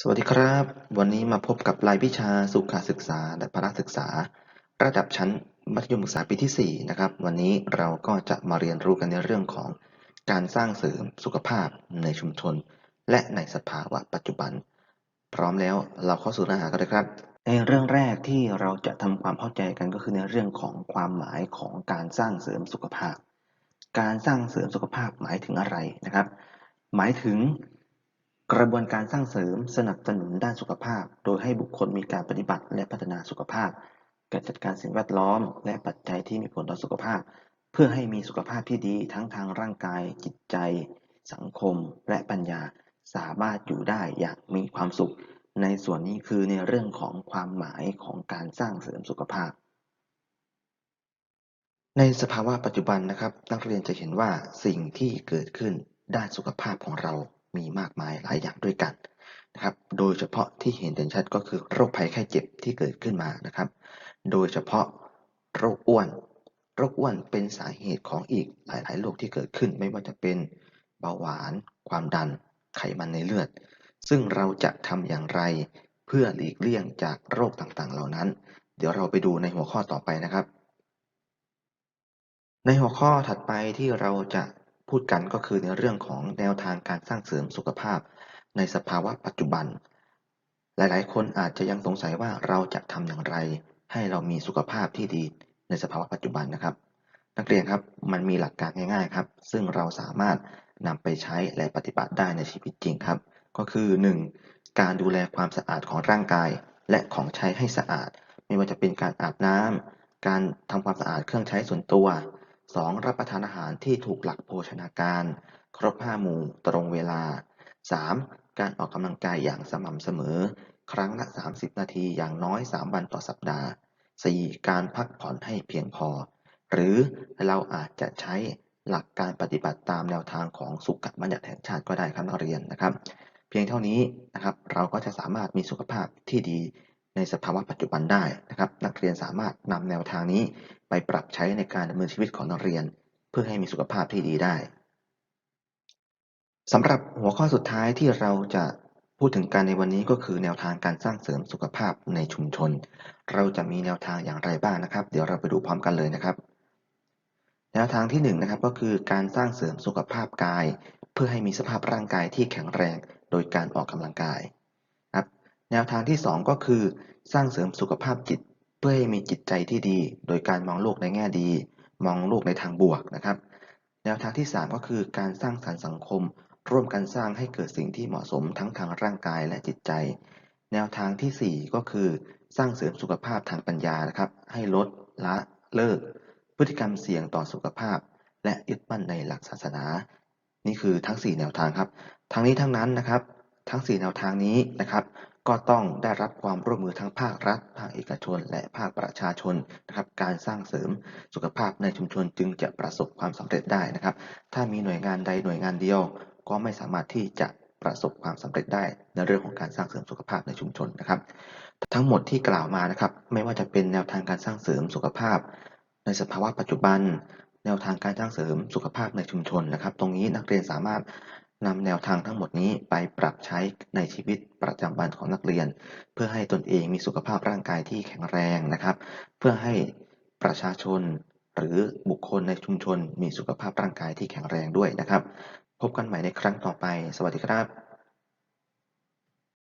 สวัสดีครับ วันนี้มาพบกับรายวิชาสุขศึกษาและพละศึกษา ระดับชั้นมัธยมศึกษาปีที่ 4 นะครับ วันนี้เราก็จะมาเรียนรู้กันในเรื่องของการสร้างเสริมสุขภาพในชุมชน และในสภาวะปัจจุบัน พร้อมแล้วเราเข้าสู่เนื้อหากันเลยครับ ในเรื่องแรกที่เราจะทำความเข้าใจกันก็คือในเรื่องของความหมายของการสร้างเสริมสุขภาพ การสร้างเสริมสุขภาพหมายถึงอะไรนะครับ หมายถึง กระบวนการสร้างเสริมสนับสนุนด้านสุขภาพ โดยให้บุคคลมีการปฏิบัติและพัฒนาสุขภาพ การจัดการสิ่งแวดล้อม และปัจจัยที่มีผลต่อสุขภาพ เพื่อให้มีสุขภาพที่ดีทั้งทางร่างกาย จิตใจ สังคม และปัญญาสามารถอยู่ได้อย่างมีความสุข ในส่วนนี้คือในเรื่องของความหมายของการสร้างเสริมสุขภาพ ในสภาวะปัจจุบันนะครับ นักเรียนจะเห็นว่าสิ่งที่เกิดขึ้นด้านสุขภาพของเรา มีมากมายหลายอย่างด้วยกันนะครับ โดยเฉพาะที่เห็นเด่นชัดก็คือโรคภัยไข้เจ็บที่เกิดขึ้นมานะครับ โดยเฉพาะโรคอ้วน โรคอ้วนเป็นสาเหตุของอีกหลาย ๆ โรคที่เกิดขึ้น ไม่ว่าจะเป็นเบาหวาน ความดัน ไขมันในเลือด ซึ่งเราจะทำอย่างไรเพื่อหลีกเลี่ยงจากโรคต่าง ๆ เหล่านั้น เดี๋ยวเราไปดูในหัวข้อต่อไปนะครับ ในหัวข้อถัดไปที่เราจะ พูดกันก็คือในเรื่องของแนวทางการสร้างเสริมสุขภาพ ในสภาวะปัจจุบัน หลายๆ คนอาจจะยังสงสัยว่าเราจะทำอย่างไร ให้เรามีสุขภาพที่ดีในสภาวะปัจจุบันนะครับ นักเรียนครับมันมีหลักการง่ายๆครับ ซึ่งเราสามารถนำไปใช้และปฏิบัติได้ในชีวิตจริงครับ ก็คือ 1. การดูแลความสะอาดของร่างกาย และของใช้ให้สะอาด ไม่ว่าจะเป็นการอาบน้ำการทำความสะอาดเครื่องใช้ส่วนตัว 2. รับประทานอาหารที่ถูกหลักโภชนาการ ครบ5หมู่ตรงเวลา 3. การออกกำลังกายอย่างสม่ำเสมอ ครั้งละ 30 นาทีอย่างน้อย 3 วันต่อสัปดาห์ 4. การพักผ่อนให้เพียงพอ หรือเราอาจจะใช้หลักการปฏิบัติตามแนวทางของสุขบัญญัติแห่งชาติก็ได้ครับนักเรียนนะครับ เพียงเท่านี้นะครับเราก็จะสามารถมีสุขภาพที่ดี ในสภาวะปัจจุบันได้นะครับ นักเรียนสามารถนำแนวทางนี้ไปปรับใช้ในการดำเนินชีวิตของนักเรียน เพื่อให้มีสุขภาพที่ดีได้สำหรับหัวข้อสุดท้ายที่เราจะพูดถึงกันในวันนี้ก็คือแนวทางการสร้างเสริมสุขภาพในชุมชน เราจะมีแนวทางอย่างไรบ้างนะครับ เดี๋ยวเราไปดูพร้อมกันเลยนะครับ แนวทางที่1นนะครับก็คือการสร้างเสริมสุขภาพกาย เพื่อให้มีสภาพร่างกายที่แข็งแรง โดยการออกกำลังกาย นวทางที่ 2 ก็คือ สร้างเสริมสุขภาพจิต เพื่อให้มีจิตใจที่ดี โดยการมองโลกในแง่ดี มองโลกในทางบวกนะครับ แนวทางที่ 3 ก็คือการสร้างสรรค์สังคม ร่วมกันสร้างให้เกิดสิ่งที่เหมาะสมทั้งทางร่างกายและจิตใจ แนวทางที่ 4 ก็คือ สร้างเสริมสุขภาพทางปัญญานะครับ ให้ลดละเลิก พฤติกรรมเสี่ยงต่อสุขภาพ และยึดมั่นในหลักศาสนา นี่คือทั้ง 4 แนวทางครับ ทั้งนี้ทั้งนั้นนะครับ ทั้ง 4 แนวทางนี้นะครับ ก็ต้องได้รับความร่วมมือทั้งภาครัฐ ภาคเอกชน และภาคประชาชนนะครับ การสร้างเสริมสุขภาพในชุมชนจึงจะประสบความสำเร็จได้นะครับ ถ้ามีหน่วยงานใดหน่วยงานเดียว ก็ไม่สามารถที่จะประสบความสำเร็จได้ในเรื่องของการสร้างเสริมสุขภาพในชุมชนนะครับ ทั้งหมดที่กล่าวมานะครับ ไม่ว่าจะเป็นแนวทางการสร้างเสริมสุขภาพ ในสภาวะปัจจุบัน แนวทางการสร้างเสริมสุขภาพในชุมชนนะครับ ตรงนี้นักเรียนสามารถ นำแนวทางทั้งหมดนี้ไปปรับใช้ในชีวิตประจำวันของนักเรียน เพื่อให้ตนเองมีสุขภาพร่างกายที่แข็งแรงนะครับ เพื่อให้ประชาชนหรือบุคคลในชุมชนมีสุขภาพร่างกายที่แข็งแรงด้วยนะครับ พบกันใหม่ในครั้งต่อไป สวัสดีครับ